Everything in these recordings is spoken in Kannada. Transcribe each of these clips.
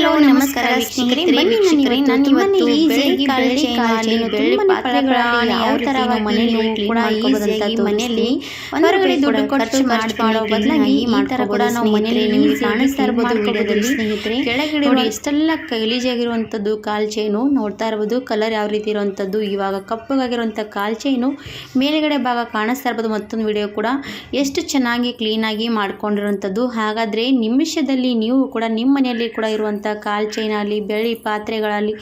ಹಲೋ ನಮಸ್ಕಾರ ವೀಕ್ಷಕರೇ ಬನ್ನಿ ವೀಕ್ಷಕರೇ. ನಾನು ಇವತ್ತು ಬೆಳ್ಳಿ ಕಾಳಿ ಬೆಳ್ಳಿ ಪಾತ್ರೆಗಳಲ್ಲಿ ಯಾವ ತರ ಮನೆಯಲ್ಲಿ ಕೂಡ ಈಸಿಯಾಗಿ ಮನೆಯಲ್ಲಿ ಹೊರಗಡೆ ದುಡ್ಡು ಖರ್ಚು ಖರ್ಚು ಮಾಡೋ ಬದಲಾಗಿ ಈ ತರ ಕೂಡ ನಾವು ಮನೆಯಲ್ಲಿ ನಿಮಗೆ ಕಾಣಿಸ್ತಾ ಇರಬಹುದು ವಿಡಿಯೋದಲ್ಲಿ. ಸ್ನೇಹಿತರೆ. ಕೆಳಗಡೆ ನೋಡಿ ಎಷ್ಟೆಲ್ಲ ಗಲೀಜಾಗಿರುವಂಥದ್ದು ಕಾಲ್ ಚೈನು ನೋಡ್ತಾ ಇರಬಹುದು ಕಲರ್ ಯಾವ ರೀತಿ ಇರುವಂಥದ್ದು ಇವಾಗ ಕಪ್ಪಗಾಗಿರುವಂಥ ಕಾಲ್ ಚೈನು ಮೇಲ್ಗಡೆ ಭಾಗ ಕಾಣಿಸ್ತಾ ಇರ್ಬೋದು. ಮತ್ತೊಂದು ವಿಡಿಯೋ ಕೂಡ ಎಷ್ಟು ಚೆನ್ನಾಗಿ ಕ್ಲೀನಾಗಿ ಮಾಡ್ಕೊಂಡಿರುವಂತದ್ದು ಹಾಗಾದರೆ ನಿಮಿಷದಲ್ಲಿ ನೀವು ಕೂಡ ನಿಮ್ಮ ಮನೆಯಲ್ಲಿ ಕೂಡ ಇರುವಂಥ ಕಾಲ್ ಆಗಲಿ, ಬೆಳ್ಳಿ ಪಾತ್ರೆಗಳಲ್ಲಿ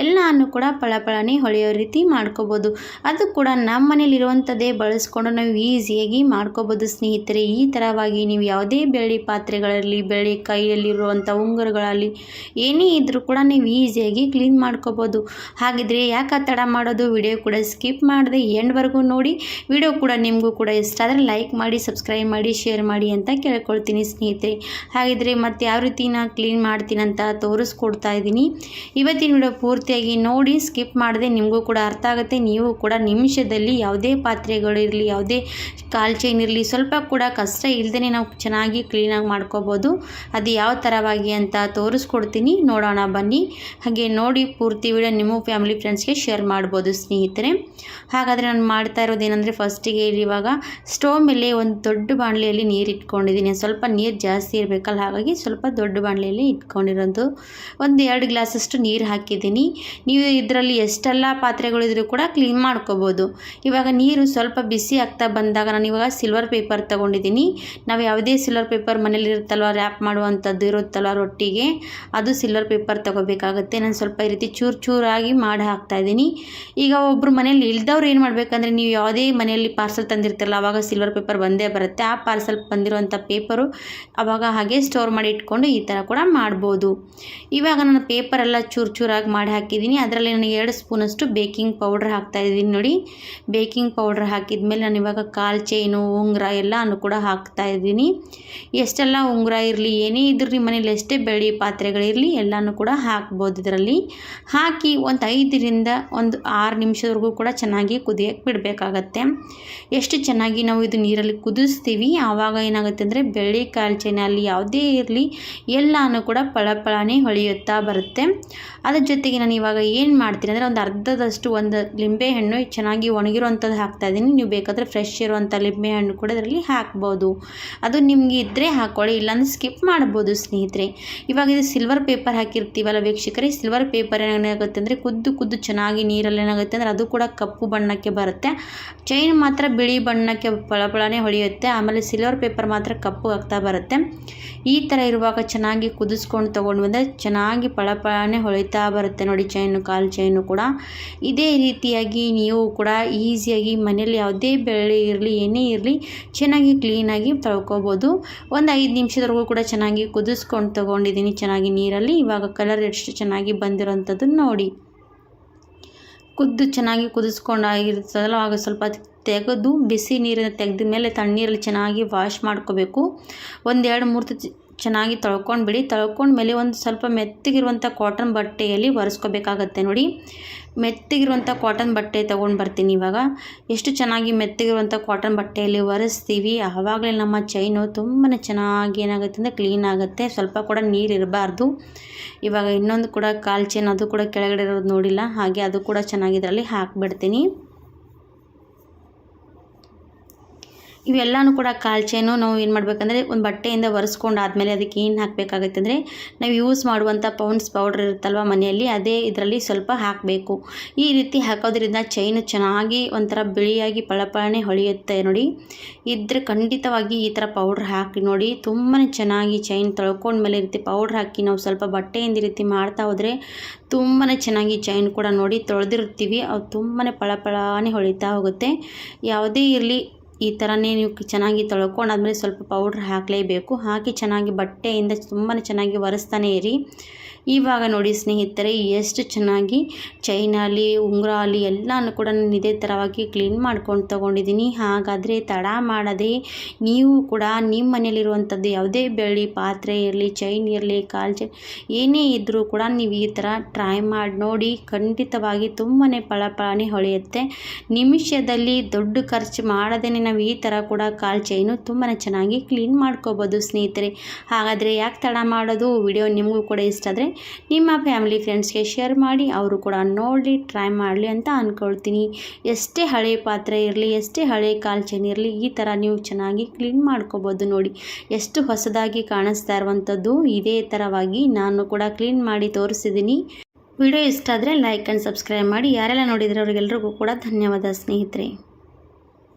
ಎಲ್ಲನೂ ಕೂಡ ಪಳಪಳನೆ ಹೊಳೆಯೋ ರೀತಿ ಮಾಡ್ಕೋಬೋದು. ಅದು ಕೂಡ ನಮ್ಮ ಮನೇಲಿರುವಂಥದ್ದೇ ಬಳಸ್ಕೊಂಡು ನಾವು ಈಸಿಯಾಗಿ ಮಾಡ್ಕೋಬೋದು ಸ್ನೇಹಿತರೆ. ಈ ಥರವಾಗಿ ನೀವು ಯಾವುದೇ ಬೆಳ್ಳಿ ಪಾತ್ರೆಗಳಲ್ಲಿ ಬೆಳ್ಳಿ ಕೈಯಲ್ಲಿರುವಂಥ ಉಂಗುರಗಳಲ್ಲಿ ಏನೇ ಇದ್ದರೂ ಕೂಡ ನೀವು ಈಸಿಯಾಗಿ ಕ್ಲೀನ್ ಮಾಡ್ಕೋಬೋದು. ಹಾಗಿದ್ರೆ ಯಾಕೆ ತಡ ಮಾಡೋದು? ವಿಡಿಯೋ ಕೂಡ ಸ್ಕಿಪ್ ಮಾಡದೆ ಎಂಡ್ವರೆಗೂ ನೋಡಿ. ವಿಡಿಯೋ ಕೂಡ ನಿಮಗೂ ಕೂಡ ಇಷ್ಟ ಆದರೆ ಲೈಕ್ ಮಾಡಿ, ಸಬ್ಸ್ಕ್ರೈಬ್ ಮಾಡಿ, ಶೇರ್ ಮಾಡಿ ಅಂತ ಕೇಳ್ಕೊಳ್ತೀನಿ ಸ್ನೇಹಿತರೆ. ಹಾಗಿದ್ರೆ ಮತ್ತೆ ಯಾವ ರೀತಿ ನಾನು ಕ್ಲೀನ್ ಮಾಡ್ತೀನಂತ ತೋರಿಸ್ಕೊಡ್ತಾ ಇದ್ದೀನಿ. ಇವತ್ತಿನ ವಿಡಿಯೋ ಪೂರ್ತಿಯಾಗಿ ನೋಡಿ ಸ್ಕಿಪ್ ಮಾಡದೆ ನಿಮಗೂ ಕೂಡ ಅರ್ಥ ಆಗುತ್ತೆ. ನೀವು ಕೂಡ ನಿಮಿಷದಲ್ಲಿ ಯಾವುದೇ ಪಾತ್ರೆಗಳಿರಲಿ ಯಾವುದೇ ಕಾಲ್ ಚೈನ್ ಇರಲಿ, ಸ್ವಲ್ಪ ಕೂಡ ಕಷ್ಟ ಇಲ್ಲದೇ ನಾವು ಚೆನ್ನಾಗಿ ಕ್ಲೀನಾಗಿ ಮಾಡ್ಕೋಬೋದು. ಅದು ಯಾವ ಥರವಾಗಿ ಅಂತ ತೋರಿಸ್ಕೊಡ್ತೀನಿ. ನೋಡೋಣ, ಬನ್ನಿ. ಹಾಗೆ ನೋಡಿ, ಪೂರ್ತಿ ವಿಡಿಯೋ ನಿಮ್ಮ ಫ್ಯಾಮಿಲಿ ಫ್ರೆಂಡ್ಸ್ಗೆ ಶೇರ್ ಮಾಡ್ಬೋದು ಸ್ನೇಹಿತರೆ. ಹಾಗಾದರೆ ನಾನು ಮಾಡ್ತಾ ಇರೋದೇನೆಂದರೆ ಫಸ್ಟಿಗೆ ಇವಾಗ ಸ್ಟೋವ್ ಮೇಲೆ ಒಂದು ದೊಡ್ಡ ಬಾಣಲೆಯಲ್ಲಿ ನೀರು ಇಟ್ಕೊಂಡಿದ್ದೀನಿ. ಸ್ವಲ್ಪ ನೀರು ಜಾಸ್ತಿ ಇರಬೇಕಲ್ಲ, ಹಾಗಾಗಿ ಸ್ವಲ್ಪ ದೊಡ್ಡ ಬಾಣಲೆಯಲ್ಲಿ ಇಟ್ಕೊಂಡಿರೋದು. ಒಂದು ಎರಡು ಗ್ಲಾಸಷ್ಟು ನೀರು ಹಾಕಿದ್ದೀನಿ. ನೀವು ಇದರಲ್ಲಿ ಎಷ್ಟೆಲ್ಲ ಪಾತ್ರೆಗಳಿದ್ರೂ ಕೂಡ ಕ್ಲೀನ್ ಮಾಡ್ಕೋಬೋದು. ಇವಾಗ ನೀರು ಸ್ವಲ್ಪ ಬಿಸಿ ಆಗ್ತಾ ಬಂದಾಗ ನಾನು ಇವಾಗ ಸಿಲ್ವರ್ ಪೇಪರ್ ತೊಗೊಂಡಿದ್ದೀನಿ. ನಾವು ಯಾವುದೇ ಸಿಲ್ವರ್ ಪೇಪರ್ ಮನೇಲಿ ಇರುತ್ತಲ್ವ, ರ್ಯಾಪ್ ಮಾಡುವಂಥದ್ದು ಇರುತ್ತಲ್ವ ರೊಟ್ಟಿಗೆ, ಅದು ಸಿಲ್ವರ್ ಪೇಪರ್ ತೊಗೋಬೇಕಾಗುತ್ತೆ. ನಾನು ಸ್ವಲ್ಪ ಈ ರೀತಿ ಚೂರು ಚೂರಾಗಿ ಮಾಡಿ ಹಾಕ್ತಾ ಇದ್ದೀನಿ. ಈಗ ಒಬ್ಬರು ಮನೇಲಿ ಇಲ್ದವ್ರು ಏನು ಮಾಡಬೇಕಂದ್ರೆ ನೀವು ಯಾವುದೇ ಮನೆಯಲ್ಲಿ ಪಾರ್ಸಲ್ ತಂದಿರ್ತಾರಲ್ಲ ಆವಾಗ ಸಿಲ್ವರ್ ಪೇಪರ್ ಬಂದೇ ಬರುತ್ತೆ. ಆ ಪಾರ್ಸಲ್ ಬಂದಿರುವಂಥ ಪೇಪರು ಆವಾಗ ಹಾಗೆ ಸ್ಟೋರ್ ಮಾಡಿ ಇಟ್ಕೊಂಡು ಈ ಥರ ಕೂಡ ಮಾಡ್ಬೋದು. ಇವಾಗ ನಾನು ಪೇಪರೆಲ್ಲ ಚೂರು ಚೂರಾಗಿ ಮಾಡಿ ಹಾಕಿದ್ದೀನಿ. ಅದರಲ್ಲಿ ನನಗೆ ಎರಡು ಸ್ಪೂನಷ್ಟು ಬೇಕಿಂಗ್ ಪೌಡ್ರ್ ಹಾಕ್ತಾಯಿದ್ದೀನಿ ನೋಡಿ. ಬೇಕಿಂಗ್ ಪೌಡ್ರ್ ಹಾಕಿದ ಮೇಲೆ ನಾನು ಇವಾಗ ಕಾಲು ಚೈನು ಉಂಗುರ ಎಲ್ಲನೂ ಕೂಡ ಹಾಕ್ತಾಯಿದ್ದೀನಿ ಎಷ್ಟೆಲ್ಲ ಉಂಗುರ ಇರಲಿ, ಏನೇ ಇದ್ರೂ ನಿಮ್ಮ ಮನೇಲಿ ಎಷ್ಟೇ ಬೆಳ್ಳಿ ಪಾತ್ರೆಗಳಿರಲಿ ಎಲ್ಲನೂ ಕೂಡ ಹಾಕ್ಬೋದು ಇದರಲ್ಲಿ. ಹಾಕಿ ಒಂದು ಐದರಿಂದ ಒಂದು ಆರು ನಿಮಿಷದವರೆಗೂ ಕೂಡ ಚೆನ್ನಾಗಿ ಕುದಿಯಕ್ಕೆ ಬಿಡಬೇಕಾಗತ್ತೆ. ಎಷ್ಟು ಚೆನ್ನಾಗಿ ನಾವು ಇದು ನೀರಲ್ಲಿ ಕುದಿಸ್ತೀವಿ, ಆವಾಗ ಏನಾಗುತ್ತೆ ಅಂದರೆ ಬೆಳ್ಳಿ ಕಾಲು ಚೈನಲ್ಲಿ ಯಾವುದೇ ಇರಲಿ, ಎಲ್ಲನೂ ಕೂಡ ಪಳಪಳನೆ ಹೊಳೆಯುತ್ತಾ ಬರುತ್ತೆ. ಅದ್ರ ಜೊತೆಗೆ ನಾನು ಇವಾಗ ಏನು ಮಾಡ್ತೀನಿ ಅಂದರೆ ಒಂದು ಅರ್ಧದಷ್ಟು ಒಂದು ಲಿಂಬೆ ಹಣ್ಣು ಚೆನ್ನಾಗಿ ಒಣಗಿರುವಂಥದ್ದು ಹಾಕ್ತಾ ಇದ್ದೀನಿ. ನೀವು ಬೇಕಾದರೆ ಫ್ರೆಶ್ ಇರುವಂಥ ಲಿಂಬೆ ಹಣ್ಣು ಕೂಡ ಅದರಲ್ಲಿ ಹಾಕ್ಬೋದು. ಅದು ನಿಮಗೆ ಇದ್ದರೆ ಹಾಕ್ಕೊಳ್ಳಿ ಇಲ್ಲಾಂದ್ರೆ ಸ್ಕಿಪ್ ಮಾಡ್ಬೋದು ಸ್ನೇಹಿತರೆ. ಇವಾಗ ಇದು ಸಿಲ್ವರ್ ಪೇಪರ್ ಹಾಕಿರ್ತೀವಲ್ಲ ವೀಕ್ಷಕರೇ ಸಿಲ್ವರ್ ಪೇಪರ್ ಏನಾಗುತ್ತೆ ಅಂದರೆ ಕುದ್ದು ಕುದ್ದು ಚೆನ್ನಾಗಿ ನೀರಲ್ಲಿ ಏನಾಗುತ್ತೆ ಅಂದರೆ ಅದು ಕೂಡ ಕಪ್ಪು ಬಣ್ಣಕ್ಕೆ ಬರುತ್ತೆ. ಚೈನ್ ಮಾತ್ರ ಬಿಳಿ ಬಣ್ಣಕ್ಕೆ ಪಳಪಳನೆ ಹೊಳೆಯುತ್ತೆ, ಆಮೇಲೆ ಸಿಲ್ವರ್ ಪೇಪರ್ ಮಾತ್ರ ಕಪ್ಪು ಆಗ್ತಾ ಬರುತ್ತೆ. ಈ ಥರ ಇರುವಾಗ ಚೆನ್ನಾಗಿ ಕುದಿಸ್ಕೊಂಡು ತೊಗೊಂಡು ಬಂದರೆ ಚೆನ್ನಾಗಿ ಪಳಪಳನೆ ಹೊಳಿತಾ ಬರುತ್ತೆ ನೋಡಿ ಚೈನು, ಕಾಲು ಚೈನು ಕೂಡ. ಇದೇ ರೀತಿಯಾಗಿ ನೀವು ಕೂಡ ಈಸಿಯಾಗಿ ಮನೇಲಿ ಯಾವುದೇ ಬೆಳೆ ಇರಲಿ, ಏನೇ ಇರಲಿ, ಚೆನ್ನಾಗಿ ಕ್ಲೀನಾಗಿ ತೊಳ್ಕೊಬೋದು. ಒಂದು ಐದು ನಿಮಿಷದವರೆಗೂ ಕೂಡ ಚೆನ್ನಾಗಿ ಕುದಿಸ್ಕೊಂಡು ತೊಗೊಂಡಿದ್ದೀನಿ ಚೆನ್ನಾಗಿ ನೀರಲ್ಲಿ. ಇವಾಗ ಕಲರ್ ಎಷ್ಟು ಚೆನ್ನಾಗಿ ಬಂದಿರೋಂಥದ್ದನ್ನು ನೋಡಿ. ಕುದ್ದು ಚೆನ್ನಾಗಿ ಕುದಿಸ್ಕೊಂಡಾಗಿರ್ತದಲ್ಲ, ಆಗ ಸ್ವಲ್ಪ ತೆಗೆದು ಬಿಸಿ ನೀರನ್ನು ತೆಗೆದ ಮೇಲೆ ತಣ್ಣೀರಲ್ಲಿ ಚೆನ್ನಾಗಿ ವಾಶ್ ಮಾಡ್ಕೋಬೇಕು. ಒಂದೆರಡು ಮೂರು ಚೆನ್ನಾಗಿ ತೊಳ್ಕೊಂಡು ಬಿಡಿ ತೊಳ್ಕೊಂಡ್ಮೇಲೆ ಒಂದು ಸ್ವಲ್ಪ ಮೆತ್ತಗಿರುವಂಥ ಕಾಟನ್ ಬಟ್ಟೆಯಲ್ಲಿ ಒರೆಸ್ಕೋಬೇಕಾಗತ್ತೆ ನೋಡಿ. ಮೆತ್ತಗಿರುವಂಥ ಕಾಟನ್ ಬಟ್ಟೆ ತೊಗೊಂಡು ಬರ್ತೀನಿ ಇವಾಗ. ಎಷ್ಟು ಚೆನ್ನಾಗಿ ಮೆತ್ತಗಿರುವಂಥ ಕಾಟನ್ ಬಟ್ಟೆಯಲ್ಲಿ ಒರೆಸ್ತೀವಿ. ಆವಾಗಲೇ ನಮ್ಮ ಚೈನು ತುಂಬಾ ಚೆನ್ನಾಗಿ ಏನಾಗುತ್ತೆ ಅಂದರೆ ಕ್ಲೀನ್ ಆಗುತ್ತೆ. ಸ್ವಲ್ಪ ಕೂಡ ನೀರು ಇರಬಾರ್ದು. ಇವಾಗ ಇನ್ನೊಂದು ಕೂಡ ಕಾಲು ಚೈನ್ ಅದು ಕೂಡ ಕೆಳಗಡೆ ಇರೋದು ನೋಡಿಲ್ಲ. ಹಾಗೆ ಅದು ಕೂಡ ಚೆನ್ನಾಗಿ ಇದರಲ್ಲಿ ಹಾಕಿಬಿಡ್ತೀನಿ. ಇವೆಲ್ಲನೂ ಕೂಡ ಕಾಲ್ ಚೈನು ನಾವು ಏನು ಮಾಡಬೇಕಂದ್ರೆ ಒಂದು ಬಟ್ಟೆಯಿಂದ ಒರೆಸ್ಕೊಂಡು ಆದಮೇಲೆ ಅದಕ್ಕೆ ಏನು ಹಾಕಬೇಕಾಗುತ್ತೆ ಅಂದರೆ ನಾವು ಯೂಸ್ ಮಾಡುವಂಥ ಪೌಂಡ್ಸ್ ಪೌಡ್ರ್ ಇರುತ್ತಲ್ವ ಮನೆಯಲ್ಲಿ, ಅದೇ ಇದರಲ್ಲಿ ಸ್ವಲ್ಪ ಹಾಕಬೇಕು. ಈ ರೀತಿ ಹಾಕೋದ್ರಿಂದ ಚೈನು ಚೆನ್ನಾಗಿ ಒಂಥರ ಬಿಳಿಯಾಗಿ ಪಳಪಳನೆ ಹೊಳೆಯುತ್ತೆ ನೋಡಿ. ಇದ್ರೆ ಖಂಡಿತವಾಗಿ ಈ ಥರ ಪೌಡ್ರ್ ಹಾಕಿ ನೋಡಿ ತುಂಬಾ ಚೆನ್ನಾಗಿ ಚೈನ್ ತೊಳ್ಕೊಂಡ್ಮೇಲೆ ರೀತಿ ಪೌಡ್ರ್ ಹಾಕಿ ನಾವು ಸ್ವಲ್ಪ ಬಟ್ಟೆಯಿಂದ ಈ ರೀತಿ ಮಾಡ್ತಾ ಹೋದರೆ ತುಂಬಾ ಚೆನ್ನಾಗಿ ಚೈನ್ ಕೂಡ ನೋಡಿ ತೊಳೆದಿರ್ತೀವಿ ಅವು ತುಂಬಾ ಪಳಪಳನೆ ಹೊಳಿತಾ ಹೋಗುತ್ತೆ. ಯಾವುದೇ ಇರಲಿ ಈ ಥರನೇ ನೀವು ಚೆನ್ನಾಗಿ ತೊಳ್ಕೊಂಡಾದ್ಮೇಲೆ ಸ್ವಲ್ಪ ಪೌಡ್ರ್ ಹಾಕಲೇಬೇಕು. ಹಾಕಿ ಚೆನ್ನಾಗಿ ಬಟ್ಟೆಯಿಂದ ತುಂಬಾ ಚೆನ್ನಾಗಿ ಒರೆಸ್ತಾನೆ ಇರಿ. ಇವಾಗ ನೋಡಿ ಸ್ನೇಹಿತರೆ, ಎಷ್ಟು ಚೆನ್ನಾಗಿ ಚೈನಲ್ಲಿ ಉಂಗುರ ಆಗಲಿ ಎಲ್ಲನೂ ಕೂಡ ನಾನು ಇದೇ ಥರವಾಗಿ ಕ್ಲೀನ್ ಮಾಡ್ಕೊಂಡು ತೊಗೊಂಡಿದ್ದೀನಿ. ಹಾಗಾದರೆ ತಡ ಮಾಡದೆ ನೀವು ಕೂಡ ನಿಮ್ಮ ಮನೇಲಿರುವಂಥದ್ದು ಯಾವುದೇ ಬೆಳ್ಳಿ, ಪಾತ್ರೆ ಇರಲಿ, ಚೈನ್ ಇರಲಿ, ಕಾಲು ಚೈನ್ ಏನೇ ಇದ್ದರೂ ಕೂಡ ನೀವು ಈ ಥರ ಟ್ರೈ ಮಾಡಿ ನೋಡಿ, ಖಂಡಿತವಾಗಿ ತುಂಬಾ ಪಳಪಳನೆ ಹೊಳೆಯುತ್ತೆ. ನಿಮಿಷದಲ್ಲಿ ದೊಡ್ಡ ಖರ್ಚು ಮಾಡದೇ ನಾವು ಈ ಥರ ಕೂಡ ಕಾಲ್ ಚೈನು ತುಂಬಾ ಚೆನ್ನಾಗಿ ಕ್ಲೀನ್ ಮಾಡ್ಕೋಬೋದು ಸ್ನೇಹಿತರೆ. ಹಾಗಾದರೆ ಯಾಕೆ ತಡ ಮಾಡೋದು? ವಿಡಿಯೋ ನಿಮಗೂ ಕೂಡ ಇಷ್ಟ ಆದರೆ ನಿಮ್ಮ ಫ್ಯಾಮಿಲಿ ಫ್ರೆಂಡ್ಸ್ಗೆ ಶೇರ್ ಮಾಡಿ, ಅವರು ಕೂಡ ನೋಡಿ, ಟ್ರೈ ಮಾಡಲಿ ಅಂತ ಅಂದ್ಕೊಳ್ತೀನಿ ಎಷ್ಟೇ ಹಳೆ ಪಾತ್ರೆ ಇರಲಿ, ಎಷ್ಟೇ ಹಳೆ ಕಾಲ್ ಚೈನ್ ಇರಲಿ, ಈ ಥರ ನೀವು ಚೆನ್ನಾಗಿ ಕ್ಲೀನ್ ಮಾಡ್ಕೋಬೋದು ನೋಡಿ. ಎಷ್ಟು ಹೊಸದಾಗಿ ಕಾಣಿಸ್ತಾ ಇರುವಂಥದ್ದು, ಇದೇ ಥರವಾಗಿ ನಾನು ಕೂಡ ಕ್ಲೀನ್ ಮಾಡಿ ತೋರಿಸಿದ್ದೀನಿ. ವಿಡಿಯೋ ಇಷ್ಟ ಆದರೆ ಲೈಕ್ ಆ್ಯಂಡ್ ಸಬ್ಸ್ಕ್ರೈಬ್ ಮಾಡಿ. ಯಾರೆಲ್ಲ ನೋಡಿದರೆ ಅವರಿಗೆಲ್ರಿಗೂ ಕೂಡ ಧನ್ಯವಾದ ಸ್ನೇಹಿತರೆ.